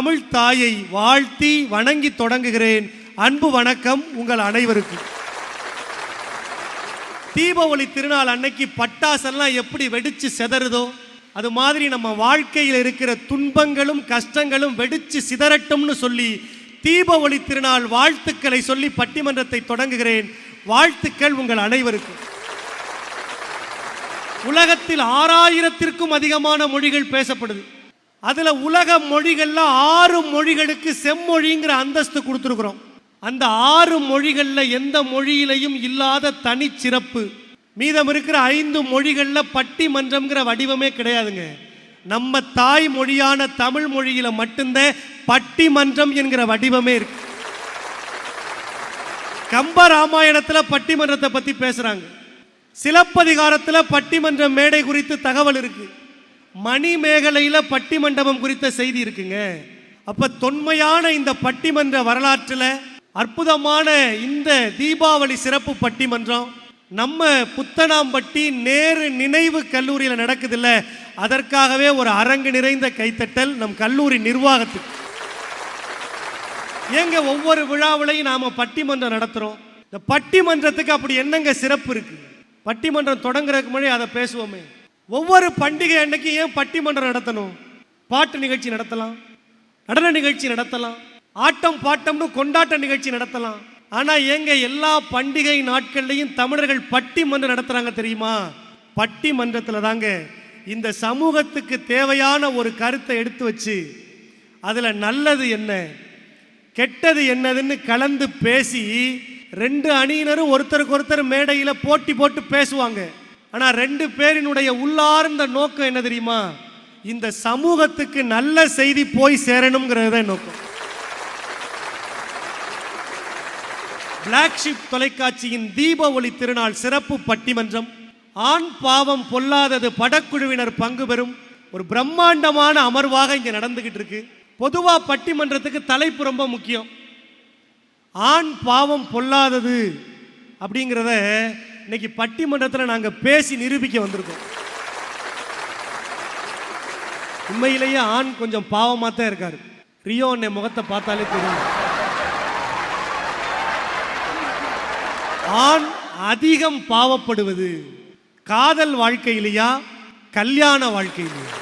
தமிழ் தாயை வாழ்த்தி வணங்கி தொடங்குகிறேன். அன்பு வணக்கம் உங்கள் அனைவருக்கும் தீபாவளி திருநாள் அன்னைக்கு பட்டாசெல்லாம் எப்படி வெடிச்சு செதறுதோ அது மாதிரி நம்ம வாழ்க்கையில் இருக்கிற துன்பங்களும் கஷ்டங்களும் வெடிச்சு சிதறட்டும்னு சொல்லி தீபாவளி திருநாள் வாழ்த்துக்களை சொல்லி பட்டிமன்றத்தை தொடங்குகிறேன். வாழ்த்துக்கள் உங்கள் அனைவருக்கும் உலகத்தில் ஆறாயிரத்திற்கும் அதிகமான மொழிகள் பேசப்படுது. அதில் உலக மொழிகளில் ஆறு மொழிகளுக்கு செம்மொழிங்கிற அந்தஸ்து கொடுத்துருக்குறோம். அந்த ஆறு மொழிகளில் எந்த மொழியிலையும் இல்லாத தனிச்சிறப்பு. மீதம் இருக்கிற ஐந்து மொழிகளில் பட்டிமன்றம்ங்கிற வடிவமே கிடையாதுங்க. நம்ம தாய் மொழியான தமிழ் மொழியில் மட்டும்தான் பட்டிமன்றம் என்கிற வடிவமே இருக்கு. கம்ப ராமாயணத்தில் பட்டிமன்றத்தை பற்றி பேசுகிறாங்க சிலப்பதிகாரத்தில் பட்டிமன்ற மேடை குறித்து தகவல் இருக்குது மணிமேகலையில் பட்டிமண்டபம் குறித்த செய்தி இருக்குங்க. அப்போ தொன்மையான இந்த பட்டிமன்ற வரலாற்றில் அற்புதமான இந்த தீபாவளி சிறப்பு பட்டிமன்றம் நம்ம புத்தனாம்பட்டி நேரு நினைவு கல்லூரியில் நடக்குதுல்ல. அதற்காகவே ஒரு அரங்கு நிறைந்த கைத்தட்டல் நம் கல்லூரி நிர்வாகத்துக்கு. ஏங்க ஒவ்வொரு விழாவிலையும் நாம பட்டிமன்றம் நடத்துறோம். இந்த பட்டிமன்றத்துக்கு அப்படி என்னங்க சிறப்பு இருக்கு? பட்டிமன்றம் தொடங்குறதுக்கு முன்னாடி அதை பேசுவோமே. ஒவ்வொரு பண்டிகை அன்னைக்கு ஏன் பட்டிமன்றம் நடத்தணும்? பாட்டு நிகழ்ச்சி நடத்தலாம். நடன நிகழ்ச்சி நடத்தலாம். ஆட்டம் பாட்டம்னு கொண்டாட்ட நிகழ்ச்சி நடத்தலாம். ஆனால் ஏங்க எல்லா பண்டிகை நாட்கள்லையும் தமிழர்கள் பட்டிமன்றம் நடத்துறாங்க தெரியுமா? பட்டிமன்றத்தில் தாங்க. இந்த சமூகத்துக்கு தேவையான ஒரு கருத்தை எடுத்து வச்சு அதில் நல்லது என்ன? கெட்டது என்னதுன்னு கலந்து பேசி ரெண்டு அணியினரும் ஒருத்தருக்கு ஒருத்தர் மேடையில் போட்டி போட்டு பேசுவாங்க. ஆனால் ரெண்டு பேரினுடைய உள்ளார்ந்த நோக்கம் என்ன தெரியுமா? இந்த சமூகத்துக்கு நல்ல செய்தி போய் சேரணுங்கிறது தான் நோக்கம். பிளாக் ஷிப் தொலைக்காட்சியின் தீப ஒளி திருநாள் சிறப்பு பட்டிமன்றம் ஆண் பாவம் பொல்லாதது படக்குழுவினர் பங்கு பெறும் ஒரு பிரம்மாண்டமான அமர்வாக இங்கே நடந்துகிட்டு இருக்கு. பொதுவா பட்டிமன்றத்துக்கு தலைப்பு ரொம்ப முக்கியம். ஆண் பாவம் பொல்லாதது அப்படிங்கிறத இன்னைக்கு பட்டிமன்றத்தில் நாங்கள் பேசி நிரூபிக்க வந்திருக்கோம். உண்மையிலேயே ஆண் கொஞ்சம் பாவமாக தான் இருக்காரு. ரியோ அண்ணே முகத்தை பார்த்தாலே தெரியும். ஆண் அதிகம் பாவப்படுவது காதல் வாழ்க்கையிலையா கல்யாண வாழ்க்கையிலையா?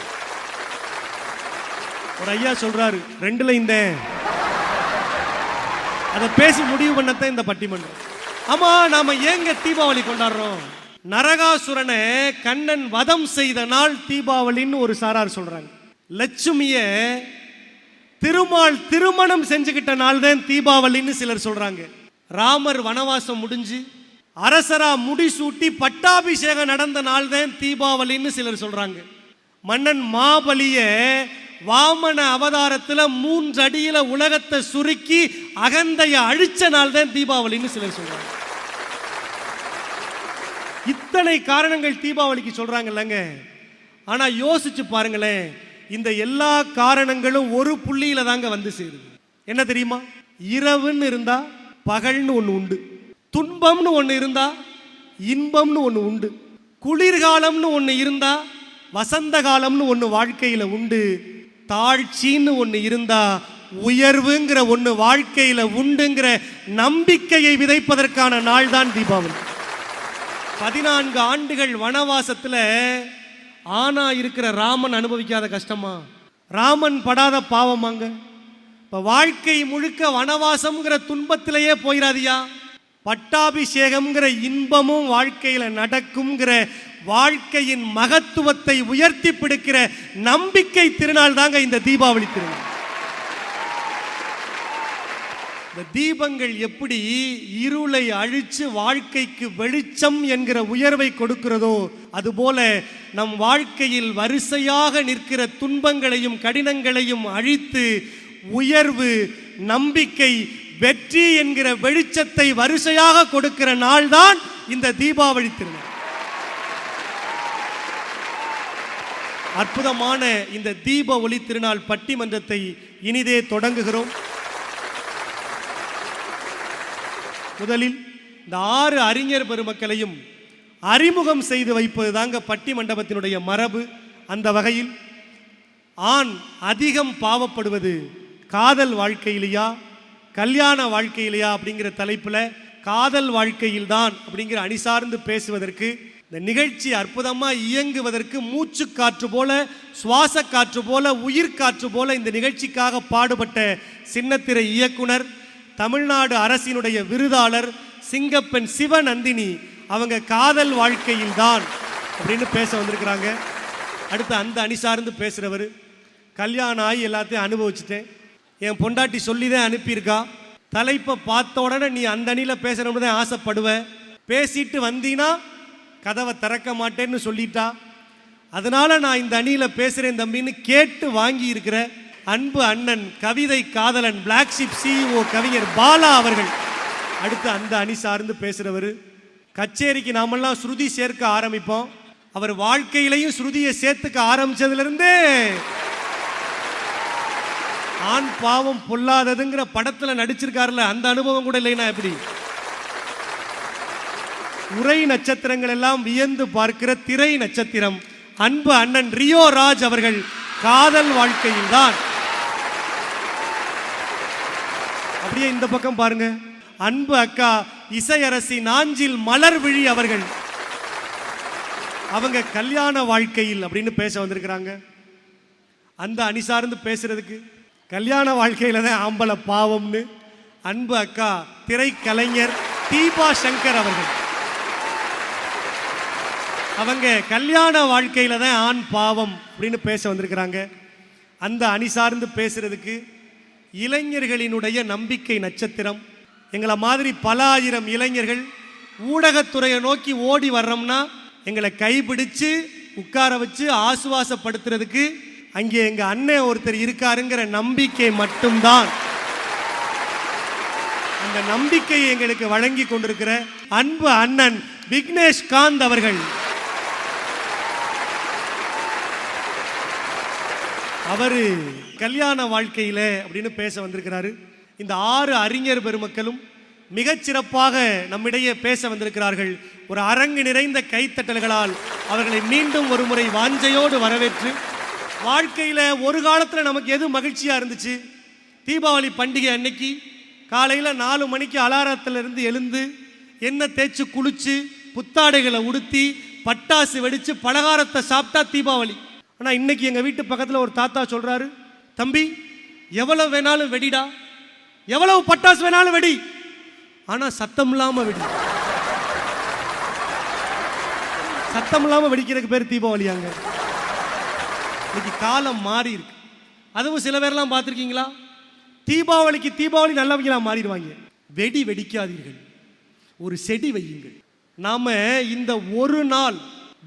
ஒரு ஐயா சொல்றாரு ரெண்டுல இந்த அதை பேசி முடிவு பண்ணத்தான் இந்த பட்டிமன்றம். ஆமா நாம ஏங்க தீபாவளி கொண்டாடுறோம்? நரகாசுரனை கண்ணன் வதம் செய்த நாள் தீபாவளின்னு ஒரு சாரார் சொல்றாங்க. லட்சுமிய திருமால் திருமணம் செஞ்சுக்கிட்ட நாள் தான் தீபாவளின்னு சிலர் சொல்றாங்க. ராமர் வனவாசம் முடிஞ்சு அரசரா முடிசூட்டி பட்டாபிஷேகம் நடந்த நாள் தான் தீபாவளின்னு சிலர் சொல்றாங்க. மன்னன் மாபலிய வாமன அவதாரத்தில் மூன்று அடியில் உலகத்தை சுருக்கி அகந்தையை அழிச்ச நாள் தான் தீபாவளின்னு சிலர் சொல்கிறாங்க இத்தனை காரணங்கள் தீபாவளிக்கு சொல்கிறாங்கல்லங்க ஆனால் யோசிச்சு பாருங்களேன் இந்த எல்லா காரணங்களும் ஒரு புள்ளியில தாங்க வந்து சேருது. என்ன தெரியுமா? இரவுன்னு இருந்தா பகல்னு ஒன்று உண்டு. துன்பம்னு ஒன்று இருந்தா இன்பம்னு ஒன்று உண்டு. குளிர்காலம்னு ஒன்று இருந்தா வசந்த காலம்னு ஒன்று வாழ்க்கையில் உண்டு. தாழ்ச்சின்னு ஒன்று இருந்தா உயர்வுங்கிற ஒன்று வாழ்க்கையில் உண்டுங்கிற நம்பிக்கையை விதைப்பதற்கான நாள் தான் தீபாவளி. பதினான்கு ஆண்டுகள் வனவாசத்தில் ஆனா இருக்கிற ராமன் அனுபவிக்காத கஷ்டமா? ராமன் படாத பாவமாங்க இப்போ வாழ்க்கை முழுக்க வனவாசம்ங்கிற துன்பத்திலேயே போயிடாதியா பட்டாபிஷேகம்ங்கிற இன்பமும் வாழ்க்கையில் நடக்கும்ங்கிற வாழ்க்கையின் மகத்துவத்தை உயர்த்தி பிடிக்கிற நம்பிக்கை திருநாள் தாங்க இந்த தீபாவளி திருநாள். இந்த தீபங்கள் எப்படி இருளை அழிச்சு வாழ்க்கைக்கு வெளிச்சம் என்கிற உயர்வை கொடுக்கிறதோ அதுபோல நம் வாழ்க்கையில் வரிசையாக நிற்கிற துன்பங்களையும் கடினங்களையும் அழித்து உயர்வு நம்பிக்கை வெற்றி என்கிற வெளிச்சத்தை வரிசையாக கொடுக்கிற நாள்தான் இந்த தீபாவளி திருநாள். அற்புதமான இந்த தீப ஒளி திருநாள் பட்டிமன்றத்தை இனிதே தொடங்குகிறோம். முதலில் இந்த ஆறு அறிஞர் பெருமக்களையும் அறிமுகம் செய்து வைப்பது தாங்க பட்டி மண்டபத்தினுடைய மரபு அந்த வகையில். ஆண் அதிகம் பாவப்படுவது காதல் வாழ்க்கையிலையா கல்யாண வாழ்க்கையிலையா அப்படிங்கிற தலைப்பில் காதல் வாழ்க்கையில்தான் அப்படிங்கிற அணி சார்ந்து பேசுவதற்கு இந்த நிகழ்ச்சி அற்புதமாக இயங்குவதற்கு மூச்சு காற்று போல சுவாச காற்று போல உயிர் காற்று போல இந்த நிகழ்ச்சிக்காக பாடுபட்ட சின்னத்திரை இயக்குனர் தமிழ்நாடு அரசினுடைய விருதாளர் சிங்கப்பெண் சிவநந்தினி அவங்க காதல் வாழ்க்கையில்தான் அப்படின்னு பேச வந்திருக்கிறாங்க. அடுத்து அந்த அணி சார்ந்து பேசுகிறவர் கல்யாணம் ஆகி எல்லாத்தையும் அனுபவிச்சிட்டேன். என் பொண்டாட்டி சொல்லி தான் அனுப்பியிருக்கா. தலைப்பை பார்த்த உடனே நீ அந்த அணியில் பேசணும்னு தான் ஆசைப்படுவ. பேசிட்டு வந்தீங்கன்னா கதவை திறக்க மாட்டேன்னு சொல்லிட்டா. அதனால நான் இந்த அணியில் பேசுகிறேன் தம்பின்னு கேட்டு வாங்கி இருக்கிற அன்பு அண்ணன் கவிதை காதலன் பிளாக் ஷிப் சிஇஓ கவிஞர் பாலா அவர்கள். அடுத்து அந்த அணி சார்ந்து பேசுகிறவர் கச்சேரிக்கு நாமெல்லாம் ஸ்ருதி சேர்க்க ஆரம்பிப்போம். அவர் வாழ்க்கையிலையும் ஸ்ருதியை சேர்த்துக்க ஆரம்பிச்சதுலேருந்தே. ஆண் பாவம் பொல்லாததுங்கிற படத்தில் நடிச்சிருக்காருல அந்த அனுபவம் கூட இல்லைன்னா எப்படி? உரை நட்சத்திரங்கள் எல்லாம் வியந்து பார்க்கிற திரை நட்சத்திரம். அன்பு அண்ணன் ரியோ ராஜ் அவர்கள் காதல் வாழ்க்கையில் தான் அப்படியே இந்த பக்கம் பாருங்க. அன்பு அக்கா இசையரசி நாஞ்சில் மலர் விழி அவர்கள். அவங்க கல்யாண வாழ்க்கையில் அப்படின்னு பேச வந்திருக்கிறாங்க. அந்த அணி சார்ந்து பேசுறதுக்கு கல்யாண வாழ்க்கையில தான் ஆம்பளை பாவம்னு. அன்பு அக்கா திரைக்கலைஞர் தீபா சங்கர் அவர்கள். அவங்க கல்யாண வாழ்க்கையில் தான் ஆண் பாவம் அப்படின்னு பேச வந்திருக்கிறாங்க. அந்த அணி சார்ந்து பேசுறதுக்கு இளைஞர்களினுடைய நம்பிக்கை நட்சத்திரம். எங்களை மாதிரி பல ஆயிரம் இளைஞர்கள் ஊடகத்துறையை நோக்கி ஓடி வர்றோம்னா எங்களை கைபிடிச்சு உட்கார வச்சு ஆசுவாசப்படுத்துறதுக்கு அங்கே எங்கள் அண்ணன் ஒருத்தர் இருக்காருங்கிற நம்பிக்கை மட்டும்தான். அந்த நம்பிக்கையை எங்களுக்கு வழங்கி கொண்டிருக்கிற அன்பு அண்ணன் விக்னேஷ் காந்த் அவர்கள். அவர் கல்யாண வாழ்க்கையில் அப்படின்னு பேச வந்திருக்கிறாரு. இந்த ஆறு அறிஞர் பெருமக்களும் மிகச்சிறப்பாக நம்மிடையே பேச வந்திருக்கிறார்கள். ஒரு அரங்கு நிறைந்த கைத்தட்டல்களால் அவர்களை மீண்டும் ஒரு முறை வாஞ்சையோடு வரவேற்று வாழ்க்கையில் ஒரு காலத்தில் நமக்கு எது மகிழ்ச்சியாக இருந்துச்சு? தீபாவளி பண்டிகை அன்னைக்கு காலையில் நாலு மணிக்கு அலாரத்திலிருந்து எழுந்து எண்ணெய் தேய்ச்சி குளித்து புத்தாடைகளை உடுத்தி பட்டாசு வெடித்து பலகாரத்தை சாப்பிட்டா தீபாவளி. ஆனால் இன்றைக்கி எங்கள் வீட்டு பக்கத்தில் ஒரு தாத்தா சொல்கிறாரு தம்பி எவ்வளோ வேணாலும் வெடிடா. எவ்வளவு பட்டாசு வேணாலும் வெடி. ஆனால் சத்தம் இல்லாமல் வெடி. சத்தம் இல்லாமல் வெடிக்கிறதுக்கு பேர் தீபாவளியாங்க இன்னைக்கு காலம் மாறி இருக்கு. அதுவும் சில பேர்லாம் பார்த்துருக்கீங்களா? தீபாவளிக்கு தீபாவளி நல்லவங்களா மாறிடுவாங்க. வெடி வெடிக்காதீர்கள். ஒரு செடி வையுங்கள். நாம் இந்த ஒரு நாள்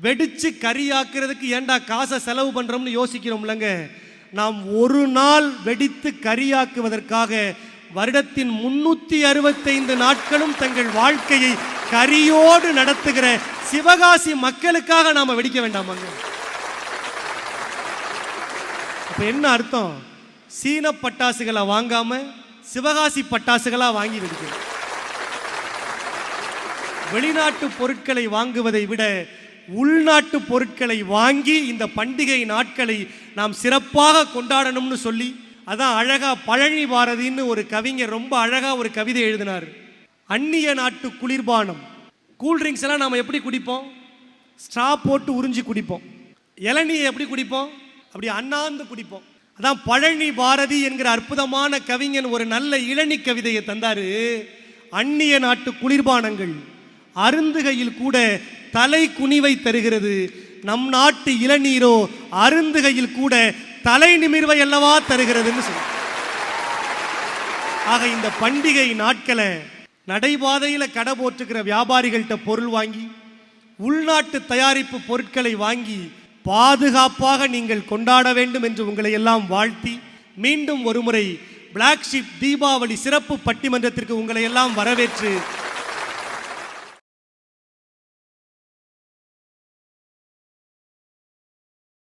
வெடிச்சு கறியாக்குறதுக்கு ஏன்டா காசை செலவு பண்ணுறோம்னு யோசிக்கிறோம்லங்க? நாம் ஒரு நாள் வெடித்து கரியாக்குவதற்காக வருடத்தின் முன்னூத்தி அறுபத்தைந்து நாட்களும் தங்கள் வாழ்க்கையை கரியோடு நடத்துகிற சிவகாசி மக்களுக்காக நாம வெடிக்க வேண்டாமாங்க. அப்ப என்ன அர்த்தம்? சீன பட்டாசுகளை வாங்காம சிவகாசி பட்டாசுகளா வாங்கி வெடிக்கணும். வெளிநாட்டு பொருட்களை வாங்குவதை விட உள்நாட்டு பொருட்களை வாங்கி இந்த பண்டிகை நாட்களை நாம் சிறப்பாக கொண்டாடணும்னு சொல்லி அதான் அழகா பழனி பாரதின்னு ஒரு கவிஞர் ரொம்ப அழகா ஒரு கவிதை எழுதினார். அந்நிய நாட்டு குளிர்பானம். கூல்ட்ரிங்ஸ் எல்லாம் நாம் எப்படி குடிப்போம்? ஸ்ட்ரா போட்டு உறிஞ்சி குடிப்போம். இளநீயை எப்படி குடிப்போம்? அப்படி அண்ணாந்து குடிப்போம். அதான் பழனி பாரதி என்கிற அற்புதமான கவிஞன் ஒரு நல்ல இளநி கவிதையை தந்தாரு. அந்நிய நாட்டு குளிர்பானங்கள். அருந்துகையில் கூட தலை குனிவை தருகிறது. நம் நாட்டு இளநீரோ அருந்துகையில் கூட தலை நிமிர்வை அல்லவா தருகிறதுன்னு சொல்ல ஆக இந்த பண்டிகை நாட்களை நடைபாதையில் கடை போட்டுக்கிற வியாபாரிகள்கிட்ட பொருள் வாங்கி உள்நாட்டு தயாரிப்பு பொருட்களை வாங்கி பாதுகாப்பாக நீங்கள் கொண்டாட வேண்டும் என்று உங்களை எல்லாம் வாழ்த்தி மீண்டும் ஒருமுறை பிளாக் ஷிப் தீபாவளி சிறப்பு பட்டிமன்றத்திற்கு உங்களை எல்லாம் வரவேற்று